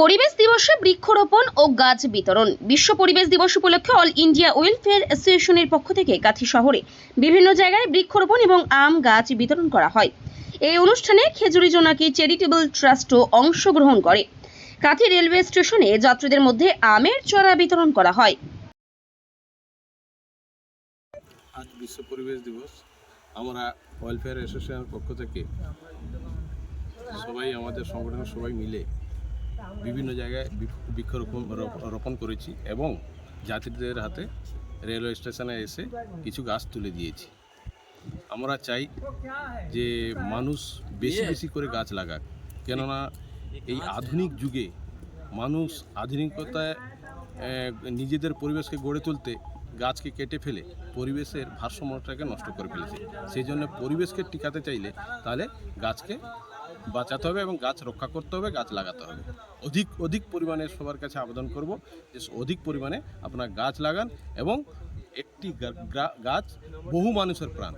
পরিবেশ দিবসে বৃক্ষরোপণ ও গাছ বিতরণ। বিশ্ব পরিবেশ দিবস উপলক্ষে অল ইন্ডিয়া ওয়েলফেয়ার অ্যাসোসিয়েশনের পক্ষ থেকে কাথি শহরে বিভিন্ন জায়গায় বৃক্ষরোপণ এবং আম গাছ বিতরণ করা হয়। এই অনুষ্ঠানে খেজুরি জোনাকি চ্যারিটেবল ট্রাস্টও অংশগ্রহণ করে। কাথি রেলওয়ে স্টেশনে যাত্রীদের মধ্যে আমের চারা বিতরণ করা হয়। আজ বিশ্ব পরিবেশ দিবস। আমরা ওয়েলফেয়ার অ্যাসোসিয়েশনের পক্ষ থেকে সবাই, আমাদের সংগঠনের সবাই মিলে বিভিন্ন জায়গায় বৃক্ষ- বৃক্ষরোপণ রোপণ করেছি এবং যাত্রীদের হাতে রেলওয়ে স্টেশনে এসে কিছু গাছ তুলে দিয়েছি। আমরা চাই যে মানুষ বেশি বেশি করে গাছ লাগাক। কেননা এই আধুনিক যুগে মানুষ আধুনিকতায় নিজেদের পরিবেশকে গড়ে তুলতে গাছকে কেটে ফেলে পরিবেশের ভারসাম্যটাকে নষ্ট করে ফেলেছে। সেই জন্য পরিবেশকে টিকাতে চাইলে তাহলে গাছকে বাঁচাতে হবে এবং গাছ রক্ষা করতে হবে, গাছ লাগাতে হবে। অধিক অধিক পরিমাণে সবার কাছে আবেদন করব যে অধিক পরিমাণে আপনার গাছ লাগান এবং একটি গাছ বহু মানুষের প্রাণ।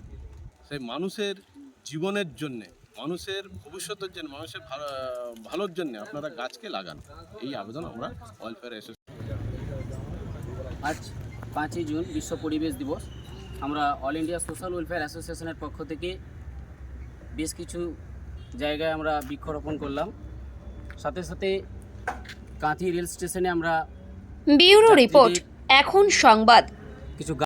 সেই মানুষের জীবনের জন্যে, মানুষের ভবিষ্যতের জন্য, মানুষের ভালো- ভালোর জন্য আপনারা গাছকে লাগান। এই আবেদন আমরা ওয়েলফেয়ার অ্যাসোসিয়েশন আজ পাঁচই জুন, বিশ্ব পরিবেশ দিবস। আমরা অল ইন্ডিয়া সোশ্যাল ওয়েলফেয়ার অ্যাসোসিয়েশনের পক্ষ থেকে বেশ কিছু জায়গায় আমরা বৃক্ষরোপণ করলাম। সাথে সাথে কাঁথি রেল স্টেশনে আমরা বিউরো রিপোর্ট এখন সংবাদ। কিছু